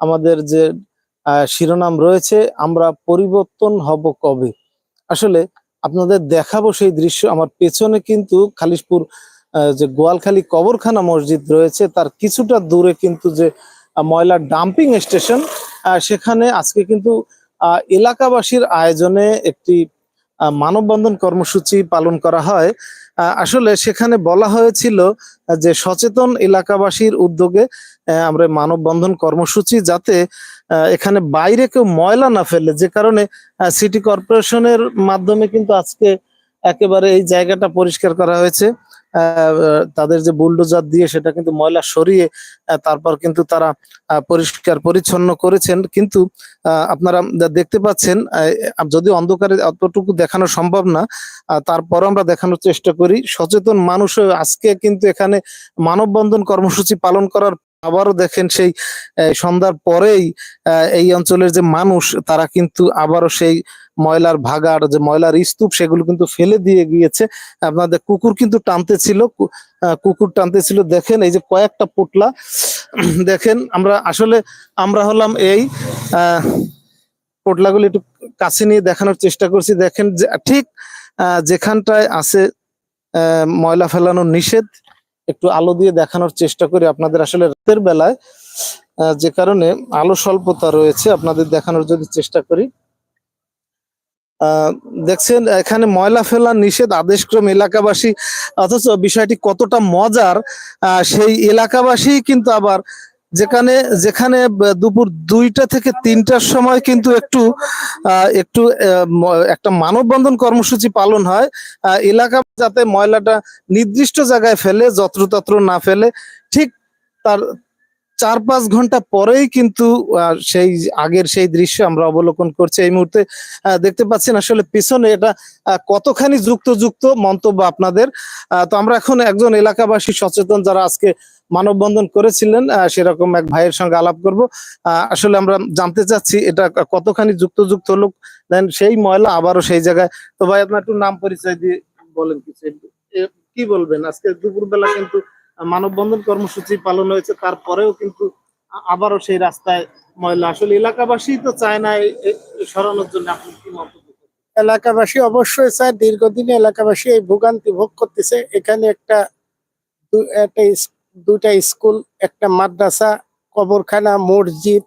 আমাদের যে শিরোনাম রয়েছে আমরা পরিবর্তন হব কবে? আসলে আপনাদের দেখাবো সেই দৃশ্য। আমার পেছনে কিন্তু খালিশপুর যে গোয়ালখালী কবরখানা মসজিদ রয়েছে তার কিছুটা দূরে কিন্তু যে আহ, ময়লার ডাম্পিং স্টেশন সেখানে আজকে কিন্তু এলাকাবাসীর আয়োজনে একটি মানববন্ধন কর্মসূচি পালন করা হয়। আসলে সেখানে বলা হয়েছিল যে সচেতন এলাকাবাসীর উদ্যোগে আমরা মানববন্ধন কর্মসূচি যাতে এখানে বাইরে কেউ ময়লা না ফেলে। যে কারণে সিটি কর্পোরেশনের মাধ্যমে কিন্তু আজকে একেবারে এই জায়গাটা পরিষ্কার করা হয়েছে। তাদের যে বুলডোজার দিয়ে সেটা কিন্তু ময়লা সরিয়ে তারপর কিন্তু তারা পরিষ্কার পরিচ্ছন্ন করেছেন। কিন্তু আপনারা দেখতে পাচ্ছেন যদি অন্ধকারে অতটুকু দেখানো সম্ভব না তারপর আমরা দেখানোর চেষ্টা করি। সচেতন মানুষ আজকে কিন্তু এখানে মানববন্ধন কর্মসূচি পালন করার আবারও দেখেন সেই সন্ধ্যার পরেই এই অঞ্চলের যে মানুষ, তারা কিন্তু আবারও সেই ময়লার ভাগার যে ময়লার স্তূপ, সেগুলো কিন্তু ফেলে দিয়ে গিয়েছে। আপনাদের কুকুর কিন্তু টানতে ছিল কুকুর টানতে ছিল দেখেন, এই যে কয়েকটা পোটলা, দেখেন, আমরা আসলে, আমরা হলাম এই পোটলাগুলো একটু কাছে নিয়ে দেখানোর চেষ্টা করছি। দেখেন যে, ঠিক যেখানটায় আছে ময়লা ফেলানোর নিষেধ একটু আলো দিয়ে দেখানোর চেষ্টা করি আপনাদের আসলে রাতের বেলায় যে কারণে আলো স্বল্পতা রয়েছে, আপনাদের দেখানোর যদি চেষ্টা করি। দেখছেন, এখানে ময়লা ফেলা নিষেধ, আদেশক্রম এলাকাবাসী, অথচ বিষয়টি কতটা মজার সেই এলাকাবাসী কিন্তু আবার যেখানে যেখানে দুপুর দুইটা থেকে তিনটার সময় কিন্তু একটু একটু একটা মানববন্ধন কর্মসূচি পালন হয়। এলাকা যাতে ময়লাটা নির্দিষ্ট জায়গায় ফেলে, যত্রতত্র না ফেলে, ঠিক তার চার পাঁচ ঘণ্টা পরেই কিন্তু সেই আগের সেই দৃশ্য আমরা অবলোকন করছি এই মুহূর্তে। দেখতে পাচ্ছেন আসলে পিছনে এটা কতখানি যুক্ত যুক্ত মন্তব্য আপনাদের। তো আমরা এখন একজন এলাকাবাসী সচেতন যারা আজকে মানববন্ধন করেছিলেন সেরকম এক ভাইয়ের সঙ্গে আলাপ করব। আসলে আমরা জানতে চাচ্ছি এটা কতখানি যুক্ত যুক্ত লোক, দেন সেই ময়লা আবারও সেই জায়গায়। তো ভাই, আপনার একটু নাম পরিচয় দিয়ে বলেন কিছু। কি বলবেন? আজকে দুপুরবেলা কিন্তু মানববন্ধন কর্মসূচি পালন হয়েছে, তারপরেও কিন্তু আবারও সেই রাস্তায় ময়লা। আসলে এলাকাবাসী তো চায় না সরানোর জন্য, আপনি কি মন্তব্য এলাকাবাসী অবশ্যই চায়, দীর্ঘদিনে এলাকাবাসী এই ভোগান্তি ভোগ করতেছে। এখানে একটা একটা দুইটা স্কুল, একটা মাদ্রাসা, কবরখানা, মসজিদ।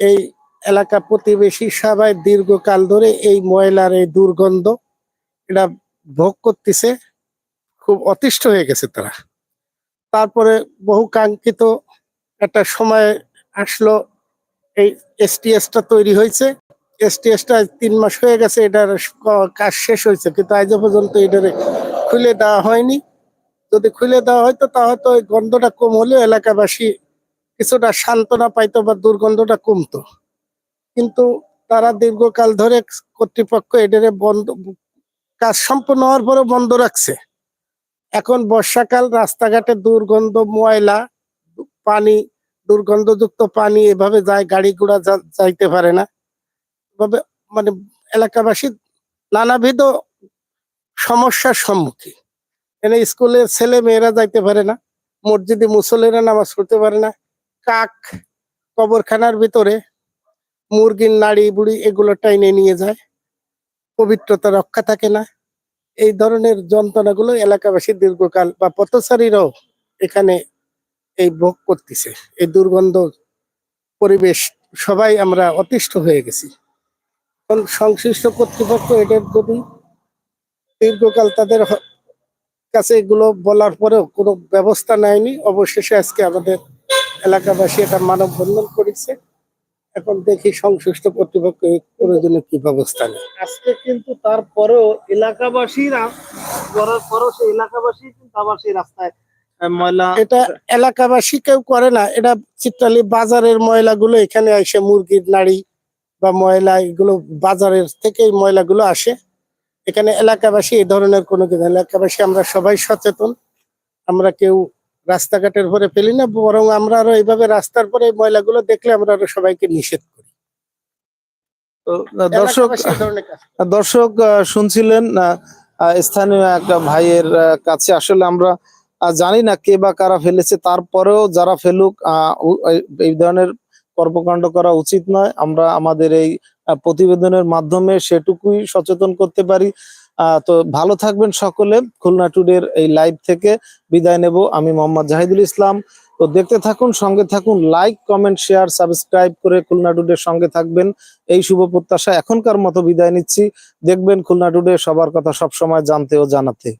এই এলাকা প্রতিবেশী সবাই দীর্ঘকাল ধরে এই ময়লার এই দুর্গন্ধ, এটা ভোগ করতেছে। খুব অতিষ্ঠ হয়ে গেছে তারা। তারপরে বহু কাঙ্ক্ষিত একটা সময় আসলো, এই এসটিএসটা তৈরি হয়েছে। এসটিএসটা তিন মাস হয়ে গেছে, এটার কাজ শেষ হয়েছে, কিন্তু আজ পর্যন্ত এটার খুলে দেওয়া হয়নি। যদি খুলে দেওয়া হয়তো তা হয়তো ওই গন্ধটা কম হলেও এলাকাবাসী কিছুটা সান্ত্বনা পাইতো বা দুর্গন্ধটা কমতো। কিন্তু তারা দীর্ঘকাল ধরে কর্তৃপক্ষ এটারে বন্ধ, কাজ সম্পূর্ণ হওয়ার পরেও বন্ধ রাখছে। এখন বর্ষাকাল, রাস্তাঘাটে দুর্গন্ধ, ময়লা, পানি, দুর্গন্ধযুক্ত পানি এভাবে যায়, গাড়ি ঘোড়া যাইতে পারে না। এভাবে মানে এলাকাবাসী নানাবিধ সমস্যার সম্মুখীন। এখানে স্কুলের ছেলে মেয়েরা যাইতে পারে না, মসজিদে মুসল্লিরা নামাজ পড়তে পারে না, কাক কবরখানার ভিতরে মুরগির নাড়ি বুড়ি এগুলো টাইনে নিয়ে যায়, পবিত্রতা রক্ষা থাকে না। এই ধরনের যন্ত্রণাগুলো এলাকাবাসী দীর্ঘকাল বা পথচারীরাও এখানে এই ভোগ করতেছে। এই দুর্গন্ধ পরিবেশ সবাই আমরা অতিষ্ঠ হয়ে গেছি। সংশ্লিষ্ট কর্তৃপক্ষ এটার যদি দীর্ঘকাল তাদের কাছে এগুলো বলার পরেও কোনো ব্যবস্থা নেয়নি। অবশেষে আজকে আমাদের এলাকাবাসী এটা মানববন্ধন করেছে। এখন দেখি সংশ্লিষ্ট কর্তৃপক্ষ এর প্রয়োজনে কি ব্যবস্থা নেয়। আজকে কিন্তু তারপরেও এলাকাবাসীরা করার পরও সেই এলাকাবাসী কিন্তু আবার সেই রাস্তায় ময়লা এটা এলাকাবাসী কেউ করে না। এটা চিত্রালি বাজারের ময়লাগুলো এখানে আসে মুরগির নাড়ি বা ময়লা এগুলো বাজারের থেকে এই ময়লাগুলো আসে। এখানে এলাকাবাসী এই ধরনের কোনো কিছু এলাকাবাসী আমরা সবাই সচেতন। আমরা কেউ রাস্তাঘাটের পরে ফেলি না বরং আমরা আরও এইভাবে রাস্তার পরে এই ময়লাগুলো দেখলে আমরা আরও সবাইকে নিষেধ করি। তো, দর্শক। দর্শক শুনছিলেন স্থানীয় একটা ভাইয়ের কাছে। আসলে আমরা জানি না কে বা কারা ফেলেছে তারপরেও যারা ফেলুক আহ, এই- ধরনের কর্মকাণ্ড করা উচিত নয়। আমরা আমাদের এই প্রতিবেদনের মাধ্যমে সেটুকুই সচেতন করতে পারি। তো ভালো থাকবেন সকলে। খুলনা টুডের এই লাইভ থেকে বিদায় নেব। আমি মোহাম্মদ জাহিদুল ইসলাম। তো দেখতে থাকুন, সঙ্গে থাকুন, লাইক, কমেন্ট, শেয়ার, সাবস্ক্রাইব করে খুলনা টুডের সঙ্গে থাকবেন। এই শুভ প্রত্যাশা এখনকার মতো বিদায় নিচ্ছি। দেখবেন খুলনা টুডে সবার কথা সবসময় জানতে ও জানাতে।